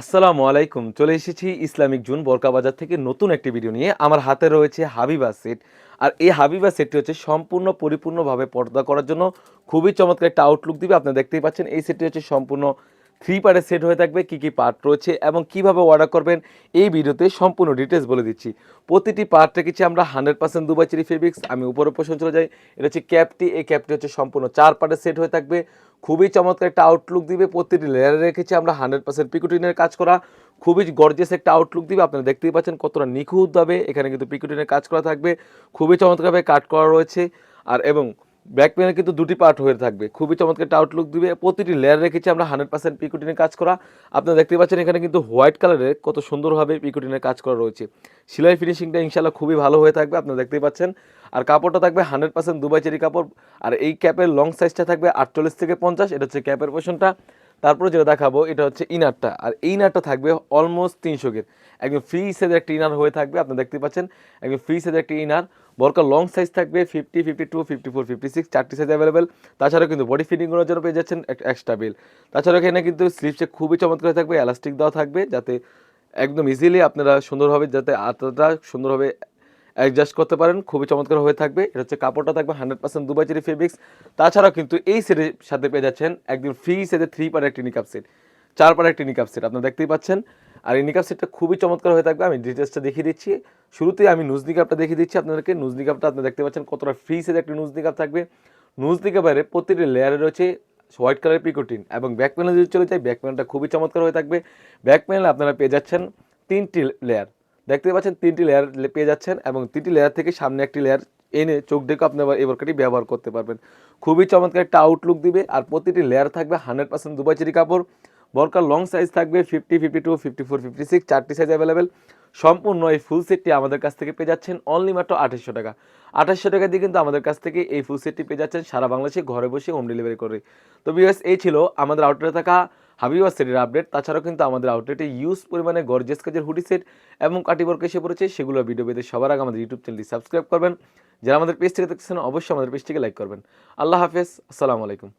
আসসালামু আলাইকুম, চলে এসেছি ইসলামিক জুন বরকা বাজার থেকে নতুন একটি ভিডিও নিয়ে। আমার হাতে রয়েছে হাবিবা সেট। আর এই হাবিবা সেটটি হচ্ছে সম্পূর্ণ পরিপূর্ণভাবে পর্দা করার জন্য খুবই চমৎকার একটা আউটলুক দিবে। আপনি দেখতেই পাচ্ছেন, এই সেটটি হচ্ছে সম্পূর্ণ থ্রি পার্টের সেট হয়ে থাকবে, কী কী পার্ট রয়েছে এবং কীভাবে অর্ডার করবেন, এই ভিডিওতে সম্পূর্ণ ডিটেলস বলে দিচ্ছি। প্রতিটি পার্ট রেখেছি আমরা hundred percent Dubai cherry fabrics, আমি উপরে পোষণ চলে যাই। এটা হচ্ছে ক্যাপটি এই ক্যাপটি হচ্ছে সম্পূর্ণ চার পার্টের সেট হয়ে থাকবে। খুবই চমৎকার একটা আউটলুক দিবে, প্রতিটি লেয়ারে রেখেছি আমরা হান্ড্রেড পার্সেন্ট পিকুটিনের কাজ করা। খুবই গর্জিয়াস একটা আউটলুক দিবে, আপনারা দেখতেই পাচ্ছেন কতটা নিখুঁতভাবে এখানে কিন্তু পিকুটিনের কাজ করা থাকবে। খুবই চমৎকারভাবে কাট করা রয়েছে। আর এবং ব্যাক কিন্তু দুটি পার্ট হয়ে থাকবে। খুবই চমৎকার একটা আউটলুক দিবে। প্রতিটি লেয়ার রেখেছি আমরা হান্ড্রেড পার্সেন্ট পিকুটিনের কাজ করা। আপনারা দেখতে পাচ্ছেন এখানে কিন্তু হোয়াইট কালারের কত সুন্দরভাবে পিকুটিনের কাজ করা রয়েছে। সেলাই ফিনিশিংটা ইনশাল্লাহ খুবই ভালো হয়ে থাকবে, আপনারা দেখতেই পাচ্ছেন। আর কাপড়টা থাকবে হান্ড্রেড পার্সেন্ট দুবাই চেরি কাপড়। আর এই ক্যাপের লং সাইজটা থাকবে আটচল্লিশ থেকে পঞ্চাশ, এটা হচ্ছে ক্যাপের পোষণটা তারপরে যেটা দেখাবো, এটা হচ্ছে ইনারটা আর এই ইনারটা থাকবে অলমোস্ট তিনশো একদম ফ্রি সাইজের একটা ইনার হয়ে থাকবে আপনি দেখতে পাচ্ছেন। একদম ফ্রি সাইজের একটা ইনার বরকার লং সাইজ থাকবে fifty fifty two fifty four fifty six চারটি সাইজ অ্যাভেলেবেল তাছাড়াও কিন্তু বডি ফিটিং করার জন্য পেয়ে যাচ্ছেন এক্সট্রা বিল তাছাড়াও এখানে কিন্তু স্লিপসে খুবই চমৎকার থাকবে এলাস্টিক দেওয়া থাকবে, যাতে একদম ইজিলি আপনারা সুন্দরভাবে, যাতে আতটা সুন্দরভাবে অ্যাডজাস্ট করতে পারেন, খুবই চমৎকার হয়ে থাকবে। এটা হচ্ছে কাপড়টা থাকবে hundred percent Dubai cherry fabrics তাছাড়াও কিন্তু এই সেটের সাথে পেয়ে যাচ্ছেন একদম ফ্রি সেটে থ্রি পার একটি নিকাপ সেট চার পার একটি নিকাপ সেট আপনারা দেখতেই পাচ্ছেন। আর এই নিকাপ সেটটা খুবই চমৎকার হয়ে থাকবে। আমি ডিটেলসটা দেখিয়ে দিচ্ছি। শুরুতেই আমি নুজ নিকাপটা দেখিয়ে দিচ্ছি আপনাদেরকে। নুজ নিকাপটা আপনি দেখতে পাচ্ছেন কতটা ফ্রি সেট একটি নুজ নিকাপ থাকবে। নুজ নিকাপের প্রতিটি লেয়ারে রয়েছে হোয়াইট কালার পিকোটিন এবং ব্যাক প্যানেল যদি চলে যায় ব্যাক প্যানেলটা খুবই চমৎকার হয়ে থাকবে। ব্যাক প্যানেল আপনারা পেয়ে যাচ্ছেন তিনটি লেয়ার দেখতে পাচ্ছেন তিনটি লেয়ার পেয়ে যাচ্ছেন এবং তিনটি লেয়ার থেকে সামনে একটি লেয়ার এনে চোখ ডেকে আপনি আবার এই ব্যবহার করতে পারবেন। খুবই চমৎকার একটা আউটলুক দিবে। আর প্রতিটি লেয়ার থাকবে হান্ড্রেড পার্সেন্ট দুবাই চেরি কাপড়। বরকার লং সাইজ থাকবে fifty fifty two fifty four fifty six চারটি সাইজ অ্যাভেলেবেল সম্পূর্ণ এই ফুল সেটটি আমাদের কাছ থেকে পেয়ে যাচ্ছেন অনলি মাত্র আঠাশশো টাকা। আঠাশশো টাকা দিয়ে কিন্তু আমাদের কাছ থেকে এই ফুল সেটটি পেয়ে যাচ্ছেন সারা বাংলাদেশে ঘরে বসে হোম ডেলিভারি করে। তো বিএস এই ছিল আমাদের আউটলেটে থাকা হাবিবা সেটের আপডেট তাছাড়াও কিন্তু আমাদের আউটলেটে ইউজ পরিমাণে গর্জেস কাজের হুডি সেট এবং কাটিবর্ক এসে পড়েছে। সেগুলো ভিডিও পেতে সবার আগে আমাদের ইউটিউব চ্যানেলটি সাবস্ক্রাইব করবেন। যারা আমাদের পেজ থেকে দেখছেন অবশ্যই আমাদের পেজটিকে লাইক করবেন। আল্লাহ হাফেজ। আসসালামু আলাইকুম।